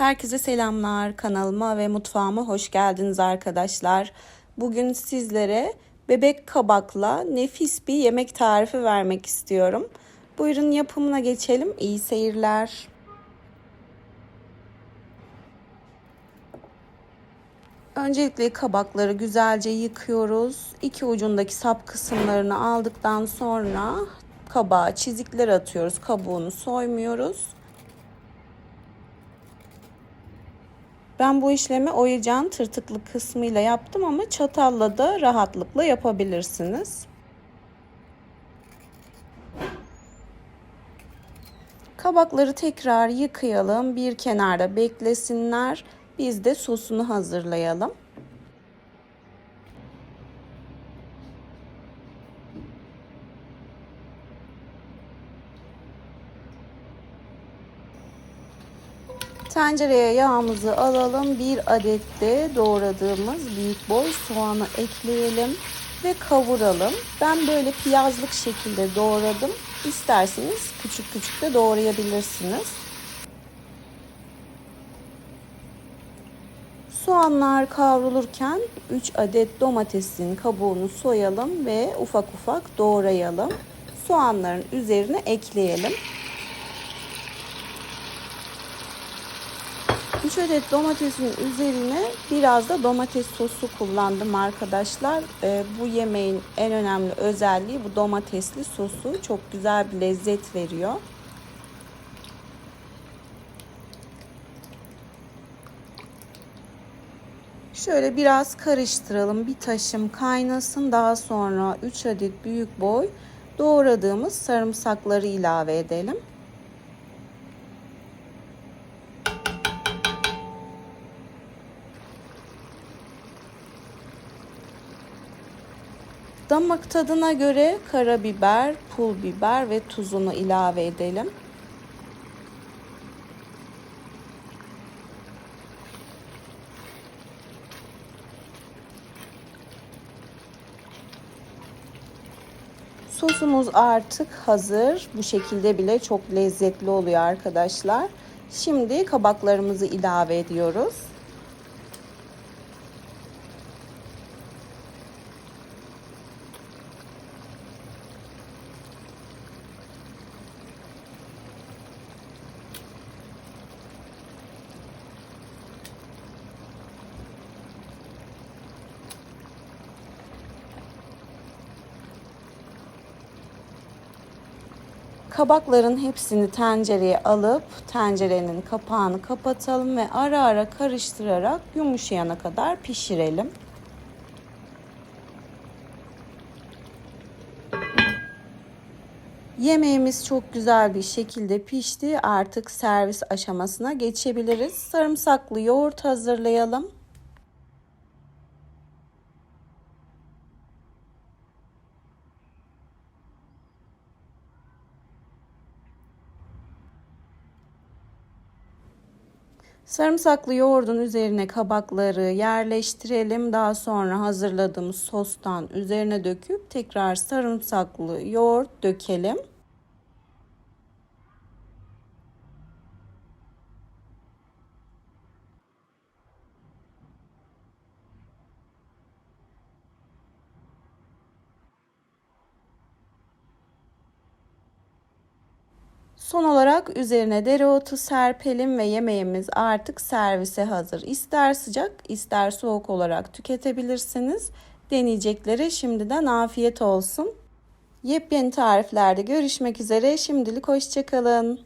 Herkese selamlar. Kanalıma ve mutfağıma hoş geldiniz arkadaşlar. Bugün sizlere bebek kabakla nefis bir yemek tarifi vermek istiyorum. Buyurun yapımına geçelim. İyi seyirler. Öncelikle kabakları güzelce yıkıyoruz. İki ucundaki sap kısımlarını aldıktan sonra kabağa çizikler atıyoruz. Kabuğunu soymuyoruz. Ben bu işlemi oyacağın tırtıklı kısmıyla yaptım ama çatalla da rahatlıkla yapabilirsiniz. Kabakları tekrar yıkayalım. Bir kenarda beklesinler. Biz de sosunu hazırlayalım. Tencereye yağımızı alalım. Bir adet de doğradığımız büyük boy soğanı ekleyelim ve kavuralım. Ben böyle piyazlık şekilde doğradım. İsterseniz küçük küçük de doğrayabilirsiniz. Soğanlar kavrulurken 3 adet domatesin kabuğunu soyalım ve ufak ufak doğrayalım. Soğanların üzerine ekleyelim. 3 adet domatesin üzerine biraz da domates sosu kullandım arkadaşlar. Ee, bu yemeğin en önemli özelliği bu domatesli sosu. Çok güzel bir lezzet veriyor. Şöyle biraz karıştıralım. Bir taşım kaynasın. Daha sonra 3 adet büyük boy doğradığımız sarımsakları ilave edelim. Damak tadına göre karabiber, pul biber ve tuzunu ilave edelim. Sosumuz artık hazır. Bu şekilde bile çok lezzetli oluyor arkadaşlar. Şimdi kabaklarımızı ilave ediyoruz. Kabakların hepsini tencereye alıp tencerenin kapağını kapatalım ve ara ara karıştırarak yumuşayana kadar pişirelim. Yemeğimiz çok güzel bir şekilde pişti. Artık servis aşamasına geçebiliriz. Sarımsaklı yoğurt hazırlayalım. Sarımsaklı yoğurdun üzerine kabakları yerleştirelim. Daha sonra hazırladığımız sostan üzerine döküp tekrar sarımsaklı yoğurt dökelim. Son olarak üzerine dereotu serpelim ve yemeğimiz artık servise hazır. İster sıcak ister soğuk olarak tüketebilirsiniz. Deneyeceklere şimdiden afiyet olsun. Yepyeni tariflerde görüşmek üzere. Şimdilik hoşçakalın.